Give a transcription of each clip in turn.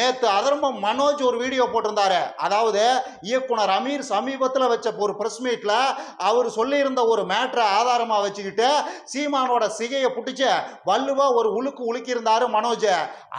நேத்து அதர்மம் மனோஜ் ஒரு வீடியோ போட்டிருந்தாரு. அதாவது இயக்குனர் அமீர் சமீபத்தில் வச்ச ஒரு பிரஸ் மீட்ல அவர் சொல்லியிருந்த ஒரு மேட்ரை ஆதாரமா வச்சுக்கிட்டு சீமானோட சிகையை பிடிச்சி வள்ளுவா ஒரு உலுக்கு உழுக்கியிருந்தாரு மனோஜ்.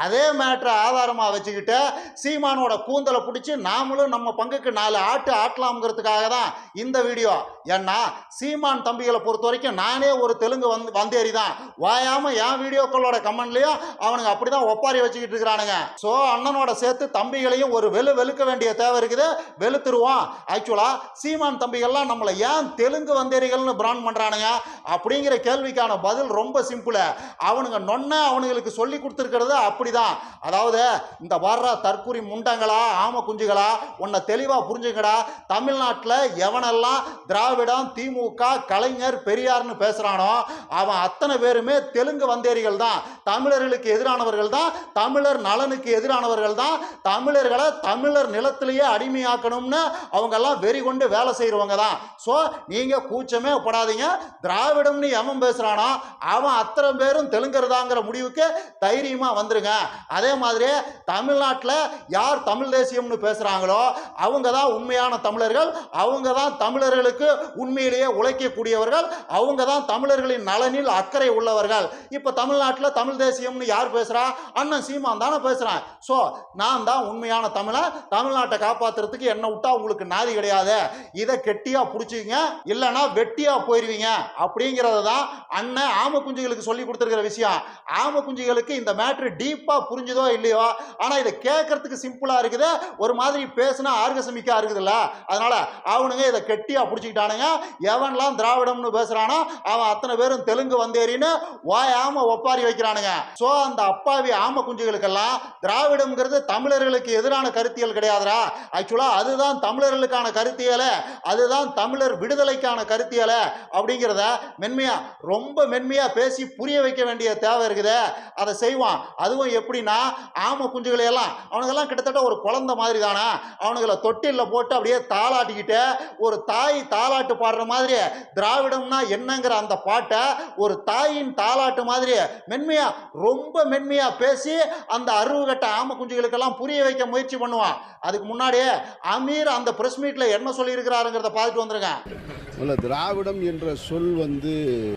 அதே மேட்ரை ஆதாரமா வச்சுக்கிட்டு சீமானோட கூந்தலை பிடிச்சி நாமளும் நம்ம பங்குக்கு நாலு ஆட்டு ஆட்டலாம்ங்கிறதுக்காக தான் இந்த வீடியோ. ஏன்னா சீமான் தம்பிகளை பொறுத்த வரைக்கும் நானே ஒரு தெலுங்கு வந்து வந்தேறி தான். வாயாம என் வீடியோக்களோட கமெண்ட்லயும் அவனுங்க அப்படிதான் ஒப்பாரி வச்சுக்கிட்டு இருக்கிறானுங்க. ஸோ அண்ணனோட சேர்த்து தம்பிகளையும் ஒரு வெளு வெளுக்க வேண்டிய தேவை இருக்குது. வெளுத்துருவான். ஆக்சுவலாக சீமான் தம்பிகள்லாம் நம்மளை ஏன் தெலுங்கு வந்தேரிகள்னு பிராண்ட் பண்ணுறானுங்க அப்படிங்கிற கேள்விக்கான பதில் ரொம்ப சிம்பிள் அவனுங்க நொன்ன அவனுங்களுக்கு சொல்லி கொடுத்துருக்கிறது அப்படிதான். அதாவது இந்த வர்ற தற்குறி முண்டங்களா ஆம குஞ்சுகளா உன்னை தெளிவாக புரிஞ்சுங்கடா. தமிழ்நாட்டில் எவனெல்லாம் திராவிடம் திமுக கலைஞர் பெரியார்னு பேசுகிறானோ அவன் அத்தனை பேருமே தெலுங்கு வந்தேரிகள் தான் தமிழர்களுக்கு எதிரானவர்கள் தான் தமிழர் நலனுக்கு எதிரானவர்கள் தான் தமிழர்களை தமிழர் நிலத்திலேயே அடிமையாக்கணும்னு அவங்கெல்லாம் வெறி கொண்டு வேலை செய்கிறவங்க தான் ஸோ நீங்கள் கூச்சமே படாதீங்க. திராவிடம்னு எவன் பேசுகிறானோ அவன் அத்தனை பேரும் தெலுங்குறதாங்கிற முடிவுக்கு தைரியமாக வந்துருங்க. அதே மாதிரி தமிழ்நாட்டில் யார் தமிழ் தேசியம்னு பேசுகிறாங்களோ அவங்க தான் உண்மையான தமிழர்கள். அவங்க தான் தமிழர்களுக்கு உண்மையிலேயே உழைக்கக்கூடியவர்கள். அவங்க தான் தமிழர்களின் நலனில் அக்கறை உள்ளவர்கள். இப்போ தமிழ்நாட்டில் தமிழ் தேசியம்னு யார் பேசுகிறா அண்ணன் சீமான் தானே பேசுகிறான் ஸோ நான் தான் உண்மையான தமிழன். தமிழ்நாட்டை காப்பாற்றுறதுக்கு என்ன விட்டா உங்களுக்கு நாதி கிடையாது. இதை கெட்டியாக பிடிச்சிங்க இல்லைன்னா வெட்டியாக போயிடுவீங்க அப்படிங்கிறது தான் அண்ணன் ஆம குஞ்சுகளுக்கு சொல்லி கொடுத்துருக்கிற விஷயம். ஆம குஞ்சுகளுக்கு இந்த மேட்ரு டீப்பாக புரிஞ்சுதோ இல்லையோ? ஆனால் இதை கேட்கறதுக்கு சிம்பிளாக இருக்குது. ஒரு மாதிரி பேசுனா ஆர்கசமிக்கா இருக்குதுல்ல. அதனால அவனுங்க இதை கெட்டியாக பிடிச்சிக்கிட்டானுங்க. எவன்லாம் திராவிடம்னு பேசுகிறானோ அவன் அத்தனை பேரும் தெலுங்கு வந்தேறின்னு வாயாம ஒப்பாரி வைக்கிறானுங்க. ஸோ அந்த அப்பாவி ஆம குஞ்சுகளுக்கெல்லாம் திராவிடம் திராவிடம்ங்கிறது தமிழர்களுக்கு எதிரான கருத்தியல் கிடையாதுடா. ஆக்சுவலாக அதுதான் தமிழர்களுக்கான கருத்தியலை. அதுதான் தமிழர் விடுதலைக்கான கருத்தியலை அப்படிங்கிறத மென்மையா ரொம்ப மென்மையா பேசி புரிய வைக்க வேண்டிய தேவை இருக்குது. அதை செய்வான். அதுவும் எப்படின்னா ஆம குஞ்சுகளை எல்லாம் அவனுங்கெல்லாம் கிட்டத்தட்ட ஒரு குழந்தை மாதிரி தானே அவனுங்களை தொட்டிலில் போட்டு அப்படியே தாளாட்டிக்கிட்டு ஒரு தாய் தாளாட்டு பாடுற மாதிரி திராவிடம்னா என்னங்கிற அந்த பாட்டை ஒரு தாயின் தாளாட்டு மாதிரி மென்மையா ரொம்ப மென்மையா பேசி அந்த அருவுகட்ட ஆம குஞ்சுகளுக்கெல்லாம் புரிய வைக்க முயற்சி பண்ணுவான் அதுக்கு முன்னாடியே அமீர் அந்த பிரஸ் மீட்ல என்ன சொல்லியிருக்கிறாருங்கிறத பார்த்துட்டு வந்துருங்க. இல்லை திராவிடம் என்ற சொல் வந்து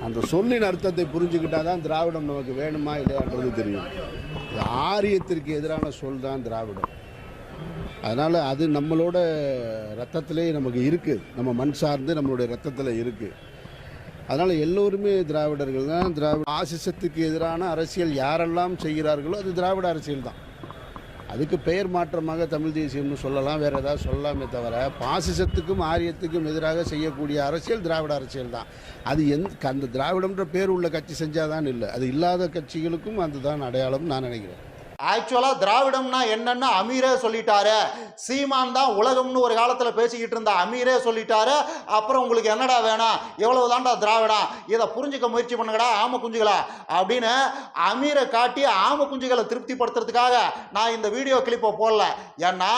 அந்த சொல்லின் அர்த்தத்தை புரிஞ்சுக்கிட்டா தான் திராவிடம் நமக்கு வேணுமா இல்லையான்றது தெரியும். ஆரியத்திற்கு எதிரான சொல் தான் திராவிடம். அதனால் அது நம்மளோட ரத்தத்திலே நமக்கு இருக்குது நம்ம மண் சார்ந்து நம்மளுடைய ரத்தத்தில் இருக்குது அதனால் எல்லோருமே திராவிடர்கள் தான் திராவிட ஆசிசத்துக்கு எதிரான அரசியல் யாரெல்லாம் செய்கிறார்களோ அது திராவிட அரசியல் தான் அதுக்கு பெயர் மாற்றமாக தமிழ் தேசியம்னு சொல்லலாம் வேறு ஏதாவது சொல்லலாமே தவிர பாசிசத்துக்கும் ஆரியத்துக்கும் எதிராக செய்யக்கூடிய அரசியல் திராவிட அரசியல் தான். அது எந் அந்த திராவிடம்ன்ற பேர் உள்ள கட்சி செஞ்சாதான் இல்லை. அது இல்லாத கட்சிகளுக்கும் அதுதான் அடையாளம் நான் நினைக்கிறேன். ஆக்சுவலாக திராவிடம்னா என்னன்னு அமீரே சொல்லிட்டாரு. சீமான் தான் உலகம்னு ஒரு காலத்தில் பேசிக்கிட்டு இருந்த அமீரே சொல்லிட்டாரு. அப்புறம் உங்களுக்கு என்னடா வேணும்? எவ்வளவு தான்டா திராவிடம்? இதை புரிஞ்சுக்க முயற்சி பண்ணுங்கடா ஆம குஞ்சுகளா? அப்படின்னு அமீரை காட்டி ஆம குஞ்சுகளை திருப்திப்படுத்துறதுக்காக நான் இந்த வீடியோ கிளிப்பை போடல. ஏன்னா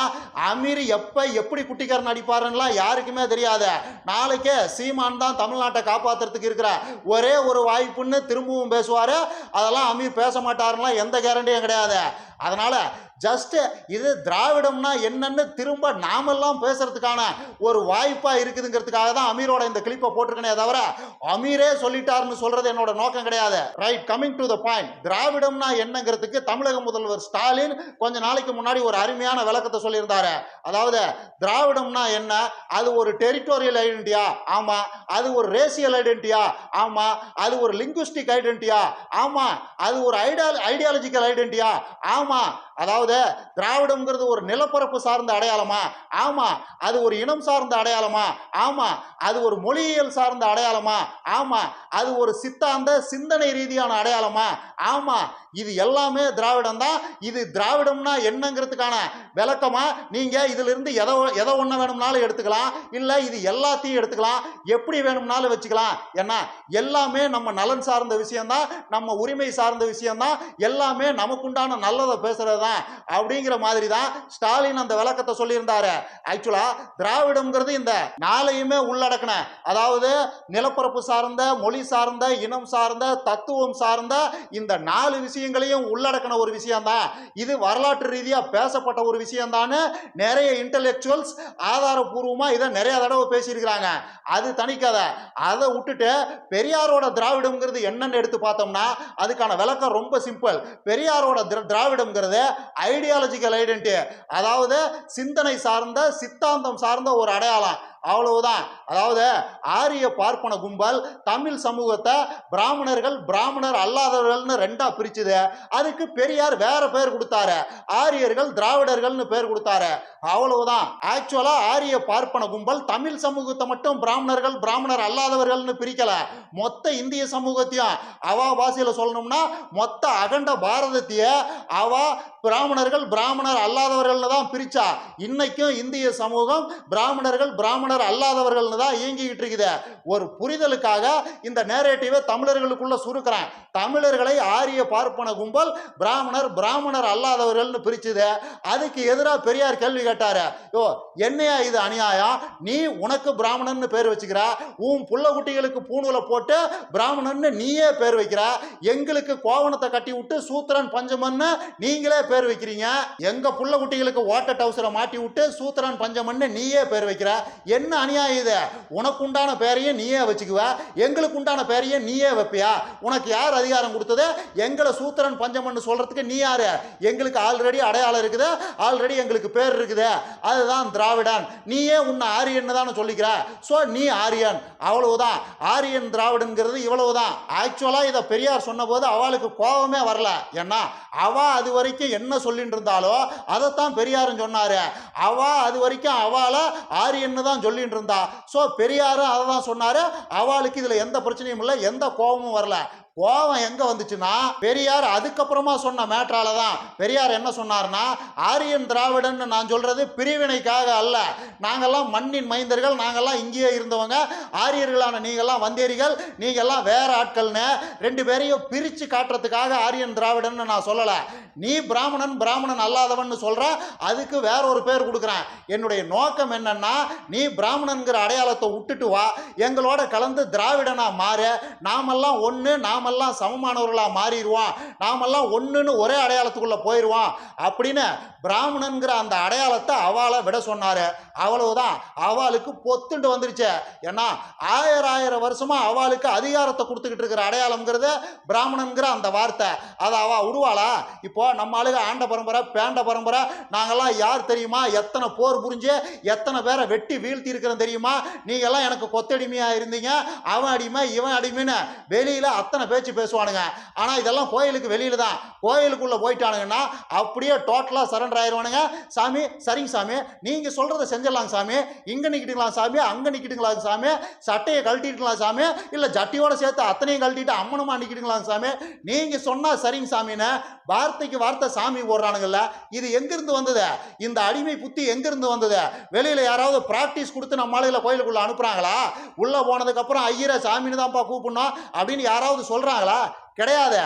அமீர் எப்போ எப்படி குட்டிக்காரன் அடிப்பாருன்னா யாருக்குமே தெரியாது. நாளைக்கே சீமான் தான் தமிழ்நாட்டை காப்பாற்றுறதுக்கு இருக்கிற ஒரே ஒரு வாய்ப்புன்னு திரும்பவும் பேசுவார். அதெல்லாம் அமீர் பேச மாட்டாருலாம் எந்த கேரண்டியும் கிடையாது. அதனால் ஜஸ்ட்டு இது திராவிடம்னா என்னன்னு திரும்ப நாமெல்லாம் பேசுறதுக்கான ஒரு வாய்ப்பாக இருக்குதுங்கிறதுக்காக தான் அமீரோட இந்த கிளிப்பை போட்டிருக்கனே தவிர அமீரே சொல்லிட்டாருன்னு சொல்றது என்னோட நோக்கம் கிடையாது. Right coming to the point திராவிடம்னா என்னங்கிறதுக்கு தமிழக முதல்வர் ஸ்டாலின் கொஞ்ச நாளைக்கு முன்னாடி ஒரு அருமையான விளக்கத்தை சொல்லியிருந்தாரு. அதாவது திராவிடம்னா என்ன? அது ஒரு டெரிட்டோரியல் ஐடென்டியா ஆமா. அது ஒரு ரேசியல் ஐடென்டியா ஆமா. அது ஒரு லிங்குஸ்டிக் ஐடென்டியா ஆமா. அது ஒரு ஐடியால் ஐடியாலஜிக்கல் ஐடென்டியா ஆமா. அதாவது திராவிடம்ங்கிறது ஒரு நிலப்பரப்பு சார்ந்த அடையாளமா? ஆமா. அது ஒரு இனம் சார்ந்த அடையாளமா? ஆமா. அது ஒரு மொழியியல் சார்ந்த அடையாளமா? ஆமா. அது ஒரு சித்தாந்த சிந்தனை ரீதியான அடையாளமா? ஆமா. இது எல்லாமே திராவிடம் தான் இது திராவிடம்னா என்னங்கிறதுக்கான விளக்கமா? நீங்க இதுல இருந்து எதை எதை ஒண்ணு வேணும்னாலும் எடுத்துக்கலாம். இல்ல இது எல்லாத்தையும் எடுத்துக்கலாம். எப்படி வேணும்னாலும் வச்சுக்கலாம். என்ன எல்லாமே நம்ம நலன் சார்ந்த விஷயம்தான். நம்ம உரிமை சார்ந்த விஷயம்தான். எல்லாமே நமக்குண்டான நல்லதை பேசுறது தான் அப்படிங்கிற மாதிரி தான் ஸ்டாலின் அந்த விளக்கத்தை சொல்லியிருந்தாரு. ஆக்சுவலா திராவிடம்ங்கிறது இந்த நாளையுமே உள்ளடக்கின அதாவது நிலப்பரப்பு சார்ந்த மொழி சார்ந்த இனம் சார்ந்த தத்துவம் சார்ந்த இந்த நாலு விஷயங்களையும் உள்ளடக்கின ஒரு விஷயம்தான். இது வரலாற்று ரீதியா பேசப்பட்ட ஒரு விஷயம்தான்னு நிறைய இன்டலெக்சுவல்ஸ் ஆதாரபூர்வமா இதை நிறைய தடவை பேசியிருக்கிறாங்க. அது தனிக்கதை. அதை விட்டுட்டு பெரியாரோட திராவிடம்ங்கிறது என்னன்னு எடுத்து பார்த்தோம்னா அதுக்கான விளக்கம் ரொம்ப சிம்பிள் பெரியாரோட திராவிடம்ங்கிறது ஐடியாலஜிக்கல் ஐடென்டி அதாவது சிந்தனை சார்ந்த சித்தாந்தம் சார்ந்த ஒரு அடையாளம். அவ்வளவுதான். அதாவது ஆரிய பார்ப்பன கும்பல் தமிழ் சமூகத்தை பிராமணர்கள் பிராமணர் அல்லாதவர்கள்னு ரெண்டா பிரிச்சுது. அதுக்கு பெரியார் வேற பேர் கொடுத்தாரு. ஆரியர்கள் திராவிடர்கள்னு பேர் கொடுத்தாரு. அவ்வளவுதான். ஆக்சுவலா ஆரிய பார்ப்பன கும்பல் தமிழ் சமூகத்தை மட்டும் பிராமணர்கள் பிராமணர் அல்லாதவர்கள்னு பிரிக்கல. மொத்த இந்திய சமூகத்தையும் அவா பாஷையில சொல்லணும்னா மொத்த அகண்ட பாரதத்திய அவா பிராமணர்கள் பிராமணர் அல்லாதவர்கள்னு தான் பிரிச்சா. இன்னைக்கும் இந்திய சமூகம் பிராமணர்கள் பிராமணர் அல்லாதவர்கள்னு தான் இயங்கிக்கிட்டு இருக்குது. ஒரு புரிதலுக்காக இந்த நேரேட்டிவை தமிழர்களுக்குள்ள சுருக்கிறேன். தமிழர்களை ஆரிய பார்ப்பன கும்பல் பிராமணர் பிராமணர் அல்லாதவர்கள்னு பிரிச்சுது. அதுக்கு எதிராக பெரியார் கேள்வி கேட்டாரு. யோ என்னையா இது அநியாயம்? நீ உனக்கு பிராமணன்னு பேர் வச்சுக்கிற. உன் புள்ள குட்டிகளுக்கு பூணூலை போட்டு பிராமணன்னு நீயே பேர் வைக்கிற. எங்களுக்கு கோவணத்தை கட்டி விட்டு சூத்திரன் பஞ்சமன்னு நீங்களே பேர் வைக்கிறீங்க. எங்க புள்ள குட்டிகளுக்கு ஓட்ட டவுசரை மாட்டி விட்டு சூத்திரன் பஞ்சமன்னு நீயே பேர் வைக்கிற. என்ன அநியாயம் இது? உனக்கு உண்டான பேரையும் நீயே வச்சுக்குவ. எங்களுக்கு உண்டான பேரையும் நீயே வைப்பியா? உனக்கு யார் அதிகாரம் கொடுத்தது? எங்களை சூத்திரன் பஞ்சமன்னு சொல்றதுக்கு நீ யாரு? எங்களுக்கு ஆல்ரெடி அடையாளம் இருக்குது. ஆல்ரெடி எங்களுக்கு பேர் இருக்குது. அதுதான் திராவிடன். நீயே உன்னை ஆரியன்னு தானே சொல்லிக்கிற. ஸோ நீ ஆரியன். அவ்வளவுதான். ஆரியன் திராவிடன்கிறது இவ்வளவுதான். ஆக்சுவலாக இதை பெரியார் சொன்னபோது அவளுக்கு கோபமே வரல. ஏன்னா அவ அது வரைக்கும் என்ன சொல்லிட்டு இருந்தாலோ அதைத்தான் பெரியாரும் சொன்னார். அவ அது வரைக்கும் அவளை ஆரியன்னு தான் சொல்லிட்டு இருந்தா ஸோ பெரியாரும் அதை தான் சொன்னாரு அவளுக்கு இதில் எந்த பிரச்சனையும் இல்லை எந்த கோபமும் வரல. கோபம் எங்க வந்துச்சுன்னா பெரியார் அதுக்கப்புறமா சொன்ன மேட்டரால தான் பெரியார் என்ன சொன்னார்னா ஆரியன் திராவிடன் நான் சொல்றது பிரிவினைக்காக அல்ல. நாங்கள்லாம் மண்ணின் மைந்தர்கள் நாங்கள்லாம் இங்கேயே இருந்தவங்க. ஆரியர்களான நீங்கள்லாம் வந்தேரிகள் நீங்கள்லாம் வேற ஆட்கள்னு ரெண்டு பேரையும் பிரித்து காட்டுறதுக்காக ஆரியன் திராவிடன் நான் சொல்லலை. நீ பிராமணன் பிராமணன் அல்லாதவன் சொல்ற அதுக்கு வேற ஒரு பேர் கொடுக்குறேன். என்னுடைய நோக்கம் என்னன்னா நீ பிராமணன்கிற அடையாளத்தை விட்டுட்டு வா. எங்களோட கலந்து திராவிடனா மாறு. நாமெல்லாம் ஒன்று நாமெல்லாம் சமமானவர்களாக மாறிடுவோம். நாமெல்லாம் ஒன்றுன்னு ஒரே அடையாளத்துக்குள்ளே போயிடுவோம். அப்படின்னு பிராமணனுங்கிற அந்த அடையாளத்தை அவளை விட சொன்னார். அவ்வளவுதான். அவளுக்கு பொத்துண்டு வந்துருச்சு. ஏன்னா ஆயிரம் ஆயிரம் வருஷமாக அவளுக்கு அதிகாரத்தை கொடுத்துக்கிட்டு இருக்கிற அடையாளம்ங்கிறது பிராமணன்கிற அந்த வார்த்தை. அதை அவள் விடுவாளா? இப்போ நம்ம ஆளுக ஆண்ட பரம்பரை பேண்ட பரம்பரை நாங்கள்லாம் யார் தெரியுமா? எத்தனை போர் புரிஞ்சு எத்தனை பேரை வெட்டி வீழ்த்தி இருக்கிறோம் தெரியுமா? நீங்கள்லாம் எனக்கு கொத்தடிமையாக இருந்தீங்க. அவன் அடிமை இவன் அடிமைன்னு. வெளியில் அத்தனை பேர் பேச்சு பேசுவானுங்க. ஆனா இதெல்லாம் கோயிலுக்கு வெளியில் தான். கோயிலுக்குள்ளே போயிட்டானுங்கன்னா அப்படியே டோட்டலா சரண்டர் ஆயிடுவானுங்க சாமி சரிங்க சாமி. நீங்க சொல்றதை செஞ்சிடலாம் சாமி. இங்க நிற்கிட்டுங்களா சாமி? அங்க நிற்கிட்டுங்களா சாமி? சட்டையை கழட்டிட்டுங்களா சாமி? இல்லை ஜட்டியோடு சேர்த்து அத்தனையும் கழட்டிட்டு அம்மனமா நிற்கிட்டுங்களா சாமி? நீங்க சொன்னா சரிங்க சாமின்னு வார்த்தைக்கு வார்த்தை சாமி போடுறானுங்கல்ல இது எங்கிருந்து வந்தது? இந்த அடிமை புத்தி எங்கிருந்து வந்தது? வெளியில யாராவது ப்ராக்டிஸ் கொடுத்து நம்ம மாலையில் கோயிலுக்குள்ள அனுப்புறாங்களா? உள்ள போனதுக்கு அப்புறம் ஐயரை சாமின்னு தான்ப்பா கூப்பிடணும் அப்படின்னு யாராவது சொல்றாங்களா கிடையாது.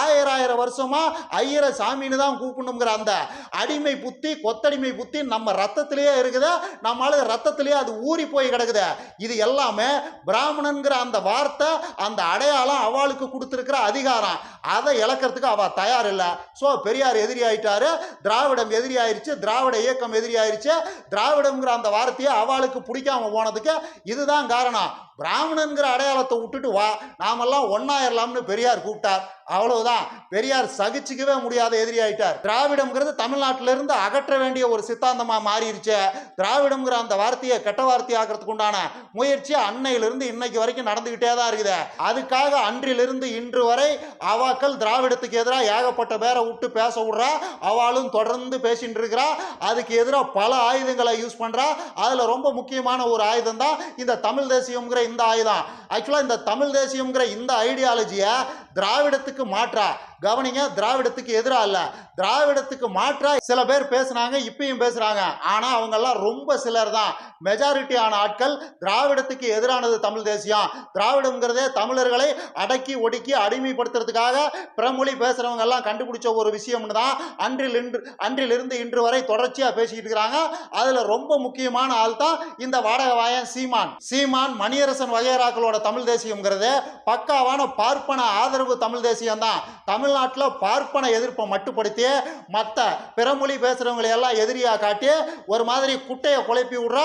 ஆயிரம் ஆயிரம் வருஷமா ஐயரை சாமின்னு தான் கூப்பிடணுங்கிற அந்த அடிமை புத்தி கொத்தடிமை புத்தி நம்ம ரத்தத்திலேயே இருக்குது. நம்மளால ரத்தத்திலேயே அது ஊறி போய் கிடக்குது. இது எல்லாமே பிராமணன்கிற அந்த வார்த்தை அந்த அடையாளம் அவளுக்கு கொடுத்துருக்கிற அதிகாரம். அதை இழக்கிறதுக்கு அவ தயார் இல்லை ஸோ பெரியார் எதிரி ஆயிட்டாரு திராவிடம் எதிரி ஆயிடுச்சு திராவிட இயக்கம் எதிரி ஆயிடுச்சு திராவிடம்ங்கிற அந்த வார்த்தையை அவளுக்கு பிடிக்காம போனதுக்கு இதுதான் காரணம். பிராமணன்கிற அடையாளத்தை விட்டுட்டு வா. நாமெல்லாம் ஒன்னாயிரலாம்னு பெரியார் voltar அவ்வளவுதான். பெரியார் சகிச்சுக்கவே முடியாத எதிரி ஆயிட்டார் திராவிடம்ங்கிறது தமிழ்நாட்டில இருந்து அகற்ற வேண்டிய ஒரு சித்தாந்தமா மாறிடுச்சு திராவிடம்ங்கிற அந்த வார்த்தையை கெட்ட வார்த்தை ஆகிறதுக்கு உண்டான முயற்சி அன்னையிலிருந்து இன்னைக்கு வரைக்கும் நடந்துகிட்டே தான் இருக்குது. அதுக்காக அன்றிலிருந்து இன்று வரை அவாக்கள் திராவிடத்துக்கு எதிராக ஏகப்பட்ட பேரை விட்டு பேச விடுறா அவளும் தொடர்ந்து பேசிட்டு இருக்கிறா. அதுக்கு எதிராக பல ஆயுதங்களை யூஸ் பண்றா. அதுல ரொம்ப முக்கியமான ஒரு ஆயுதம் தான் இந்த தமிழ் தேசியம்ங்கிற இந்த ஆயுதம். ஆக்சுவலா இந்த தமிழ் தேசியம்ங்கிற இந்த ஐடியாலஜியை திராவிடத்துக்கு திராவிடத்துக்கு மாற்றா. கவனிங்க திராவிடத்துக்கு எதிராக இல்ல. திராவிடத்துக்கு மாற்றா சில பேர் பேசுனாங்க இப்பயும் பேசுறாங்க. ஆனா அவங்க எல்லாம் ரொம்ப சிலர் தான். மெஜாரிட்டியான ஆட்கள் திராவிடத்துக்கு எதிரானது தமிழ் தேசியம். திராவிடம்ங்கிறதே தமிழர்களை அடக்கி ஒடுக்கி அடிமைப்படுத்துறதுக்காக பிறமொழி பேசுறவங்க எல்லாம் கண்டுபிடிச்ச ஒரு விஷயம்னு தான் அன்றில் இன்று அன்றிலிருந்து இன்று வரை தொடர்ச்சியா பேசிக்கிட்டு இருக்கிறாங்க. அதுல ரொம்ப முக்கியமான ஆள் தான் இந்த வாடகை வாயன் சீமான். சீமான் மணியரசன் வகையராக்களோட தமிழ் தேசியம்ங்கிறது பக்காவான பார்ப்பன ஆதரவு தமிழ் தேசியம் விஷயம்தான். தமிழ்நாட்டில் பார்ப்பன எதிர்ப்பை மட்டுப்படுத்தி மற்ற பிறமொழி பேசுகிறவங்களை எல்லாம் எதிரியா காட்டி ஒரு மாதிரி குட்டையை குழப்பி விடுற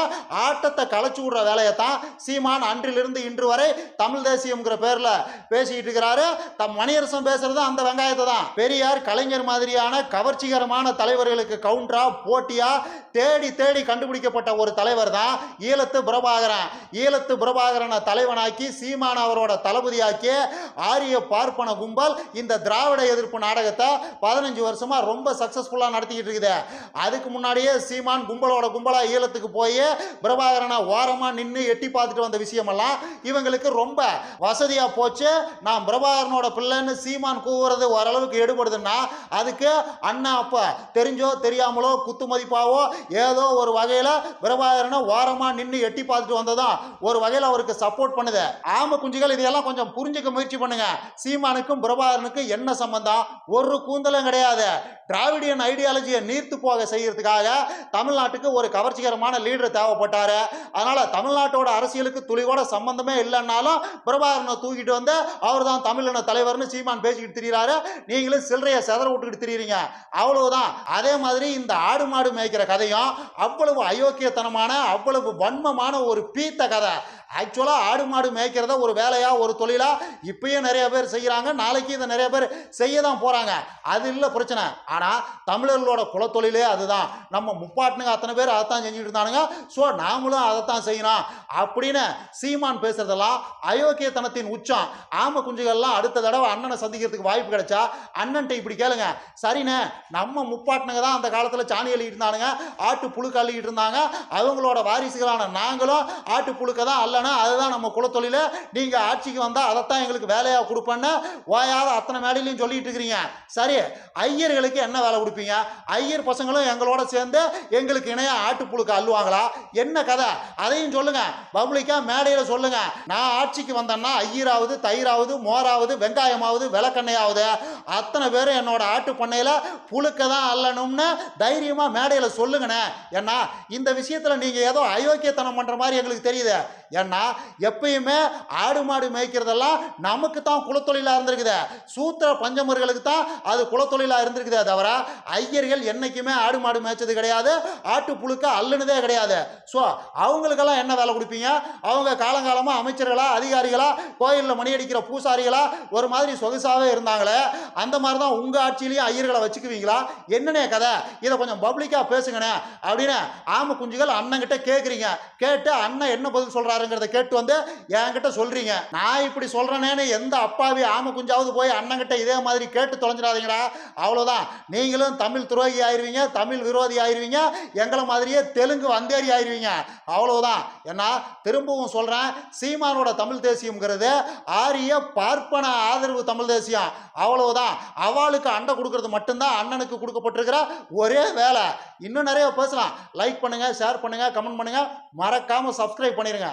ஆட்டத்தை களைச்சி விடுற வேலையை தான் சீமான் அன்றிலிருந்து இன்று வரை தமிழ் தேசியம்ங்கிற பேரில் பேசிக்கிட்டு இருக்கிறாரு. தம் மணியரசன் பேசுறது அந்த வெங்காயத்தை தான். பெரியார் கலைஞர் மாதிரியான கவர்ச்சிகரமான தலைவர்களுக்கு கவுண்டரா போட்டியா தேடி தேடி கண்டுபிடிக்கப்பட்ட ஒரு தலைவர் தான் ஈழத்து பிரபாகரன். ஈழத்து பிரபாகரனை தலைவனாக்கி சீமான் அவரோட தளபதியாக்கி ஆரிய பார்ப்பன கும்பல் இந்த திராவிட எதிர்ப்பு நாடகத்தை பதினஞ்சு வருஷமா ரொம்ப சக்சஸ்ஃபுல்லாக நடத்திக்கிட்டு இருக்குது. அதுக்கு முன்னாடியே சீமான் கும்பலோட கும்பலா ஈழத்துக்கு போய் பிரபாகரனை ஓரமா நின்று எட்டி பார்த்துட்டு வந்த விஷயமெல்லாம் இவங்களுக்கு ரொம்ப வசதியா போச்சு. நான் பிரபாகரனோட பிள்ளைன்னு சீமான் கூவுறது ஓரளவுக்கு எடுபடுதுன்னா அதுக்கு அண்ணா அப்போ தெரிஞ்சோ தெரியாமலோ குத்து மதிப்பாவோ ஏதோ ஒரு வகையில பிரபாகரனை ஓரமா நின்று எட்டி பார்த்துட்டு வந்ததும் ஒரு வகையில் அவருக்கு சப்போர்ட் பண்ணுது. ஆம குஞ்சுகள் இதையெல்லாம் கொஞ்சம் புரிஞ்சுக்க முயற்சி பண்ணுங்க. சீமானுக்கும் பிரபா பிரபாகரனுக்கும் என்ன சம்பந்தம்? ஒரு கூந்தலும் கிடையாது. டிராவிடியன் ஐடியாலஜியை நீர்த்து போக செய்யறதுக்காக தமிழ்நாட்டுக்கு ஒரு கவர்ச்சிகரமான லீடர் தேவைப்பட்டாரு. அதனால தமிழ்நாட்டோட அரசியலுக்கு துளியோட சம்பந்தமே இல்லைன்னாலும் பிரபாகரனை தூக்கிட்டு வந்து அவர் தான் தமிழின தலைவர்னு சீமான் பேசிக்கிட்டு திரியிறாரு. நீங்களும் சில்லறையை செதற விட்டுக்கிட்டு திரியிறீங்க. அவ்வளவுதான். அதே மாதிரி இந்த ஆடு மாடு மேய்க்கிற கதையும் அவ்வளவு அயோக்கியத்தனமான அவ்வளவு வன்மமான ஒரு பீத்த கதை. ஆக்சுவலாக ஆடு மாடு மேய்க்கிறத ஒரு வேலையாக ஒரு தொழிலாக இப்பயும் நிறைய பேர் செய்கிறாங்க நாளைக்கு இதை நிறைய பேர் செய்ய தான் போகிறாங்க அது இல்லை பிரச்சனை. ஆனால் தமிழர்களோட குலத்தொழிலே அதுதான். நம்ம முப்பாட்டுனுங்க அத்தனை பேர் அதைத்தான் செஞ்சுட்டு இருந்தானுங்க. ஸோ நாமளும் அதைத்தான் செய்யணும். அப்படின்னு சீமான் பேசுகிறதெல்லாம் அயோக்கியத்தனத்தின் உச்சம். ஆம குஞ்சுகள்லாம் அடுத்த தடவை அண்ணனை சந்திக்கிறதுக்கு வாய்ப்பு கிடைச்சா அண்ணன்ட்ட இப்படி கேளுங்க. சரிண்ணே நம்ம முப்பாட்டுனுங்க தான் அந்த காலத்தில் சாணி அள்ளிட்டு இருந்தானுங்க. ஆட்டு புழுக்க அள்ளிக்கிட்டு இருந்தாங்க. அவங்களோட வாரிசுகளான நாங்களும் ஆட்டு புழுக்க தான் அல்ல அல்லனா அதுதான் நம்ம குலத்தொழில. நீங்கள் ஆட்சிக்கு வந்தால் அதைத்தான் எங்களுக்கு வேலையாக கொடுப்பேன்னு ஓயாத அத்தனை மேடையிலையும் சொல்லிட்டு இருக்கிறீங்க. சரி ஐயர்களுக்கு என்ன வேலை கொடுப்பீங்க? ஐயர் பசங்களும் எங்களோட சேர்ந்து எங்களுக்கு இணையாக ஆட்டு புழுக்க அள்ளுவாங்களா? என்ன கதை? அதையும் சொல்லுங்க. பப்ளிக்கா மேடையில் சொல்லுங்க. நான் ஆட்சிக்கு வந்தேன்னா ஐயராவது தயிராவது மோராவது வெங்காயமாவது விளக்கெண்ணையாவது. அத்தனை பேரும் என்னோட ஆட்டு பண்ணையில் புழுக்க தான் அல்லணும்னு தைரியமாக மேடையில் சொல்லுங்கண்ணே. ஏன்னா இந்த விஷயத்தில் நீங்கள் ஏதோ அயோக்கியத்தனம் பண்ணுற மாதிரி எங்களுக்கு தெரியுது. ஏன்னா எப்பயுமே ஆடு மாடு மேய்க்கிறதெல்லாம் நமக்கு தான் குலத்தொழிலாக இருந்திருக்குது. சூத்திர பஞ்சமர்களுக்கு தான் அது குலத்தொழிலாக இருந்திருக்குதே தவிர ஐயர்கள் என்றைக்குமே ஆடு மாடு மேய்ச்சது கிடையாது ஆட்டு புழுக்க அல்லுனதே கிடையாது. ஸோ அவங்களுக்கெல்லாம் என்ன வேலை கொடுப்பீங்க? அவங்க காலங்காலமாக அமைச்சர்களா அதிகாரிகளா கோயிலில் மணி அடிக்கிற பூசாரிகளா ஒரு மாதிரி சொகுசாகவே இருந்தாங்களே அந்த மாதிரி தான் உங்கள் ஆட்சியிலையும் ஐயர்களை வச்சுக்குவீங்களா? என்னனே கதை? இதை கொஞ்சம் பப்ளிக்காக பேசுங்கண்ணே அப்படின்னு ஆம குஞ்சுகள் அண்ணங்கிட்ட கேட்குறீங்க கேட்டு அண்ணன் என்ன பதில் சொல்கிறாருங்கிறத கேட்டு வந்து என்கிட்ட சொல்கிறீங்க நான் இப்படி சொல்கிறேனேன்னு எந்த அப்பாவி ஆம குஞ்சாவது போய் அண்ணங்கிட்ட இதே மாதிரி கேட்டு தொலைஞ்சிடாதீங்கடா. அவ்வளோதான் நீங்களும் தமிழ் துரோகி ஆயிருவீங்க தமிழ் விரோதி ஆயிருவீங்க எங்களை மாதிரியே தெலுங்கு வந்தேறி ஆயிருவீங்க. அவ்வளவுதான். ஏன்னா திரும்பவும் சொல்கிறேன் சீமானோட தமிழ் தேசியம்ங்கிறது ஆரிய பார்ப்பன ஆதரவு தமிழ் தேசியம். அவ்வளவுதான். அவளுக்கு அண்டை கொடுக்கறது மட்டும்தான் அண்ணனுக்கு கொடுக்கப்பட்டிருக்கிற ஒரே வேலை. இன்னும் நிறைய பேசலாம். லைக் பண்ணுங்க ஷேர் பண்ணுங்க கமெண்ட் பண்ணுங்க. மறக்காம சப்ஸ்கிரைப் பண்ணிருங்க.